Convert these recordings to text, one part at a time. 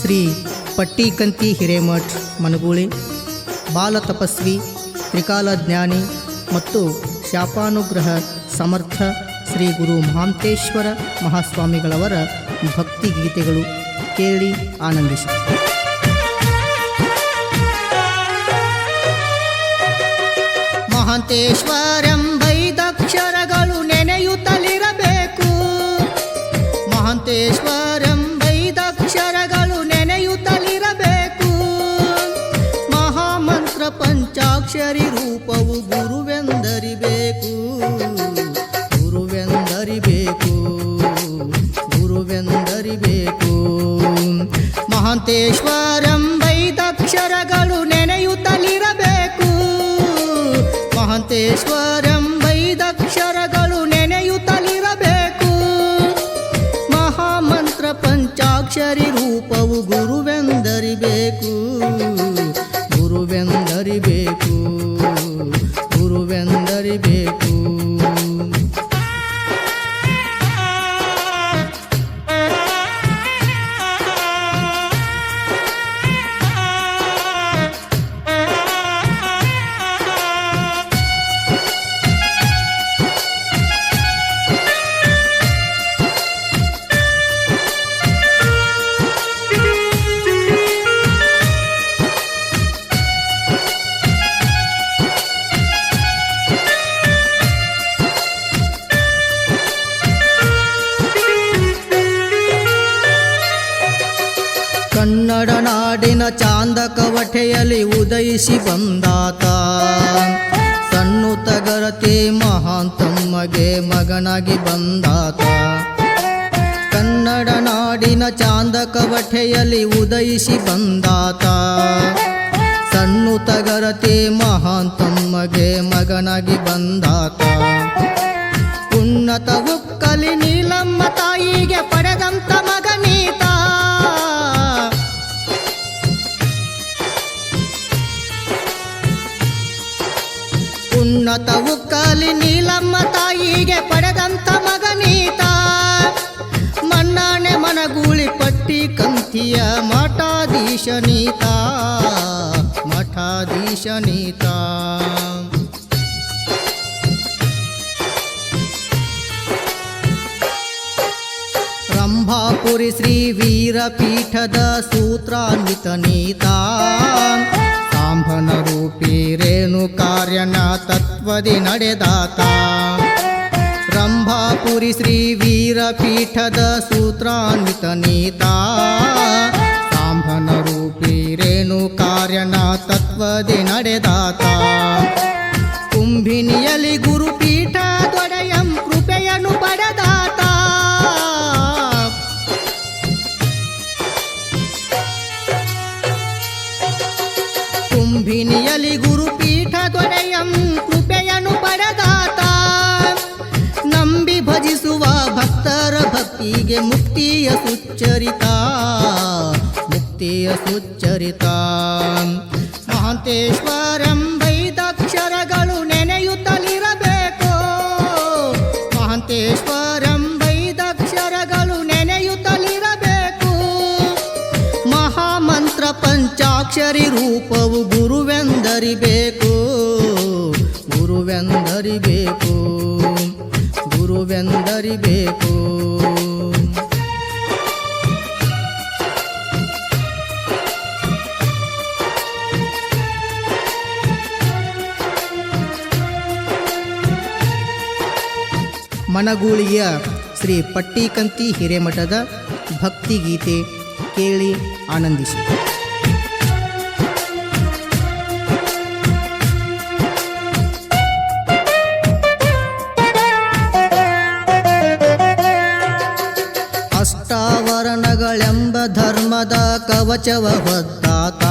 ಶ್ರೀ ಪಟ್ಟಿಕಂತಿ ಹಿರೇಮಠ್ ಮನಗೂಳಿ, ಬಾಲ ತಪಸ್ವಿ, ತ್ರಿಕಾಲ ಜ್ಞಾನಿ ಮತ್ತು ಶಾಪಾನುಗ್ರಹ ಸಮರ್ಥ ಶ್ರೀ ಗುರು ಮಹಾಂತೇಶ್ವರ ಮಹಾಸ್ವಾಮಿಗಳವರ ಭಕ್ತಿ ಗೀತೆಗಳು ಕೇಳಿ ಆನಂದಿಸಿ. ಮಹಾಂತೇಶ್ವರೆಂಬೈದಕ್ಷರಗಳು ಮಹಾಂತೇಶ್ವರೆಂಬೈದಕ್ಷರಗಳು ನೆನೆಯುತ್ತಲಿರಬೇಕು. ಮಹಾಮಂತ್ರ ಪಂಚಾಕ್ಷರಿ ರೂಪವು ಗುರುವೆಂದರಿಬೇಕು. ಗುರುವೆಂದರಿಬೇಕು. ಗುರುವೆಂದರಿಬೇಕು. ಮಹಾಂತೇಶ್ವರಂಬೈದಕ್ಷರಗಳು ನೆನೆಯುತ್ತಲಿರಬೇಕು. ಮಹಾಂತೇಶ್ವರೆಂಬೈದಕ್ಷರಗಳು ಪಂಚಾಕ್ಷರಿ ರೂಪವು ಗುರುವೆಂದರಿಬೇಕು. ಗುರುವೆಂದರಿಬೇಕು. ಗುರುವೆಂದರಿಬೇಕು. ಚಾಂದ ಕವಠೆಯಲ್ಲಿ ಉದಯಿಸಿ ಬಂದಾತ. ಸಣ್ಣು ತಗರತೆ ಮಹಾನ್ ಮಗನಾಗಿ ಬಂದಾತ. ಕನ್ನಡ ನಾಡಿನ ಚಾಂದ ಕವಠೆಯಲ್ಲಿ ಉದಯಿಸಿ ಬಂದಾತ. ಸಣ್ಣು ತಗರತೆ ಮಹಾನ್ ಮಹಾಂತಮ್ಮಗೆ ಮಗನಾಗಿ ಬಂದಾತ. ಉನ್ನತ ಉಕ್ಕಲಿ ನೀಲಮ್ಮ ತಾಯಿಗೆ ಪಡೆದಂತ ಮಗನೀತ ಉನ್ನತ ಉಕ್ಕಲಿ ನೀಲಮ್ಮ ತಾಯಿಗೆ ಪಡೆದಂತ ಮಗನೀತ ಮಣ್ಣಾಣೆ ಮನಗೂಳಿ ಪಟ್ಟಿ ಕಂತಿಯ ಮಠಾಧೀಶನೀತ ಮಠಾಧೀಶನೀತ ರಂಭಾಪುರಿ ಶ್ರೀ ವೀರಪೀಠದ ಸೂತ್ರಾನ್ವಿತ ನೀತ. ರೇಣು ಕಾರ್ಯನ ತತ್ವದಿ ನಡೆದಾತ. ರಂಭಾಪುರಿ ಶ್ರೀ ವೀರಪೀಠದ ಸೂತ್ರಾನ್ವಿತ ನೀತ. ಸಾಂಭನ ರೂಪಿ ರೇಣು ಕಾರ್ಯನ ತತ್ವದಿ ನಡೆದಾತ. ಕುಂಭಿನಿಯಲಿ ಗುರುಪೀಠ ಭಕ್ತಿಗೆ ಮುಕ್ತಿಯ ಸುಚ್ಚರಿತ ಮುಕ್ತಿಯ ಸುಚ್ಚರಿತ. ಮಹಾಂತೇಶ್ವರಂಬೈದಕ್ಷರಗಳು ನೆನೆಯುತ್ತಲಿರಬೇಕು. ಮಹಾಂತೇಶ್ವರಂಬೈದಕ್ಷರಗಳು ನೆನೆಯುತ್ತಲಿರಬೇಕು. ಮಹಾಮಂತ್ರ ಪಂಚಾಕ್ಷರಿ ರೂಪವು ಗುರುವೆಂದರಿಬೇಕು. ಗುರುವೆಂದರಿಬೇಕು. ಗುರುವೆಂದರಿಬೇಕು. ಮನಗೂಳಿಯ ಶ್ರೀ ಪಟ್ಟಿಕಂತಿ ಹಿರೇಮಠದ ಭಕ್ತಿಗೀತೆ ಕೇಳಿ ಆನಂದಿಸಿ. ಧರ್ಮದ ಕವಚವ ಹೊತ್ತಾತ.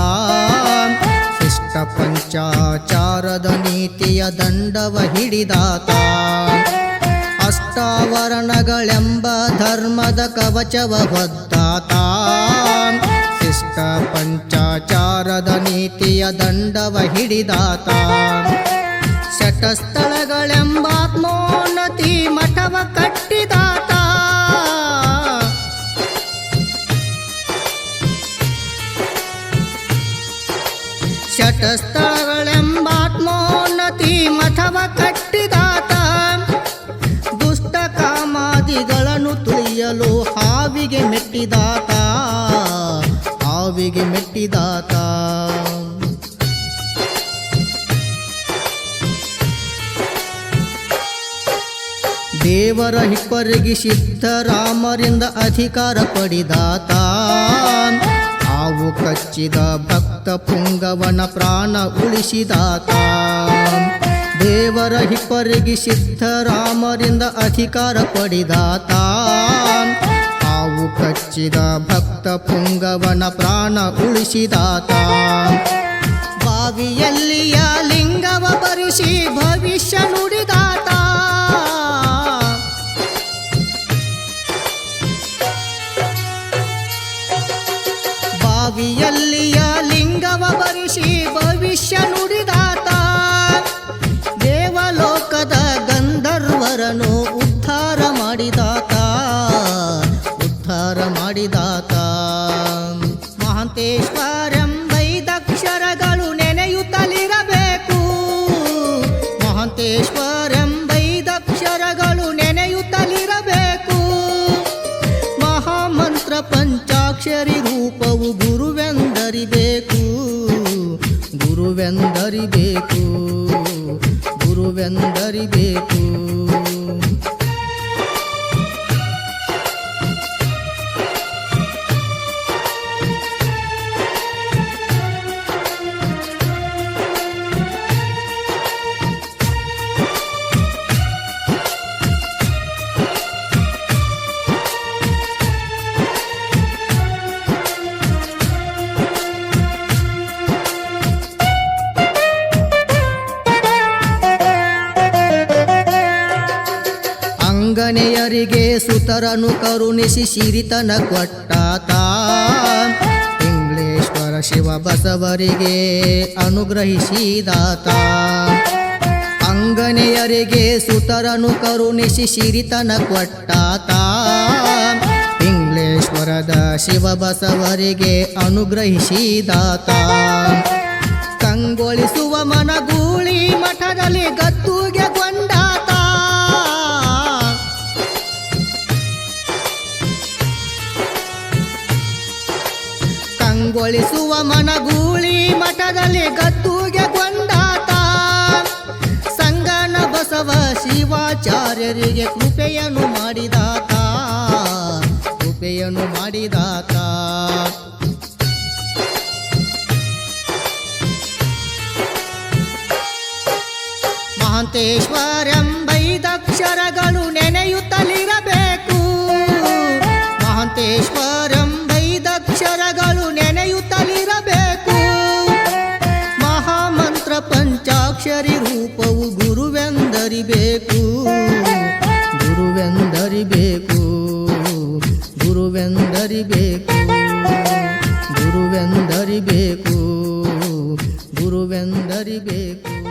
ಶಿಷ್ಟ ಪಂಚಾಚಾರದ ನೀತಿಯ ದಂಡವ ಹಿಡಿದಾತ. ಅಷ್ಟಾವರಣಗಳೆಂಬ ಧರ್ಮದ ಕವಚವ ಹೊತ್ತಾತ. ಶಿಷ್ಟ ಪಂಚಾಚಾರದ ನೀತಿಯ ದಂಡವ ಹಿಡಿದಾತ. ಶಟಸ್ಥಳಗಳೆಂಬಾತ್ಮೋನ್ನತಿ ಮಠವ ಕಟ್ಟಿದಾತ. ಹಾವಿಗೆ ಮೆಟ್ಟಿದಾತ. ದೇವರ ಹಿಪ್ಪರಿಗೆ ಸಿದ್ಧರಾಮರಿಂದ ಅಧಿಕಾರ ಪಡಿದಾತ. ಹಾವು ಕಚ್ಚಿದ ಭಕ್ತ ಪುಂಗವನ ಪ್ರಾಣ ಉಳಿಸಿದಾತ. ದೇವರ ಹಿಪ್ಪರಿಗೆ ಸಿದ್ಧರಾಮರಿಂದ ಅಧಿಕಾರ ಪಡಿದಾತ. ಹಾವು ಕಚ್ಚಿದ ಭಕ್ತ ಪುಂಗವನ ಪ್ರಾಣ ಉಳಿಸಿದಾತ. ಬಾವಿಯಲ್ಲಿಯ ಲಿಂಗವ ಬರಿಸಿ ಭವಿಷ್ಯ ನುಡಿದಾತ. ಬಾವಿಯಲ್ಲಿಯ ಲಿಂಗವ ಬರಿಸಿ ಭವಿಷ್ಯ ನುಡಿದಾತ. ದೇವಲೋಕದ ಗಂಧರ್ವರನು ಉದ್ಧಾರ ಮಾಡಿದಾತ. ಪಂಚಾಕ್ಷರಿ ರೂಪವು ಗುರುವೆಂದರಿಬೇಕು. ಗುರುವೆಂದರಿಬೇಕು. ಗುರುವೆಂದರಿಬೇಕು. ಅಂಗನೆಯರಿಗೆ ಸುತರನು ಕರುಣಿಸಿ ಸಿರಿತನ ಕೊಟ್ಟಾತ. ಇಂಗ್ಲೇಶ್ವರ ಶಿವ ಬಸವರಿಗೆ ಅನುಗ್ರಹಿಸಿದಾತ. ಅಂಗನೆಯರಿಗೆ ಸುತರನು ಕರುಣಿಸಿ ಸಿರಿತನ ಕೊಟ್ಟಾತ. ಇಂಗ್ಲೇಶ್ವರದ ಶಿವ ಬಸವರಿಗೆ ಅನುಗ್ರಹಿಸಿದಾತ. ಕಂಗೊಳಿಸುವ ಮನಗೂಳಿ ಮನಗೂಳಿ ಮಠದಲ್ಲಿ ಗದ್ದುಗೆ ಕೊಂಡಾತ ಸಂಗನ ಬಸವ ಶಿವಾಚಾರ್ಯರಿಗೆ ಕೃಪೆಯನ್ನು ಮಾಡಿದಾತ. ಕೃಪೆಯನ್ನು ಮಾಡಿದಾತ. ಮಹಾಂತೇಶ್ವರೆಂಬೈದಕ್ಷರಗಳು ನೆನೆಯುತ್ತಲಿರಬೇಕು ರೂಪವು ಗುರುವೆಂದರಿಬೇಕು. ಗುರುವೆಂದರಿಬೇಕು. ಗುರುವೆಂದರಿಬೇಕು. ಗುರುವೆಂದರಿಬೇಕು. ಗುರುವೆಂದರಿಬೇಕು.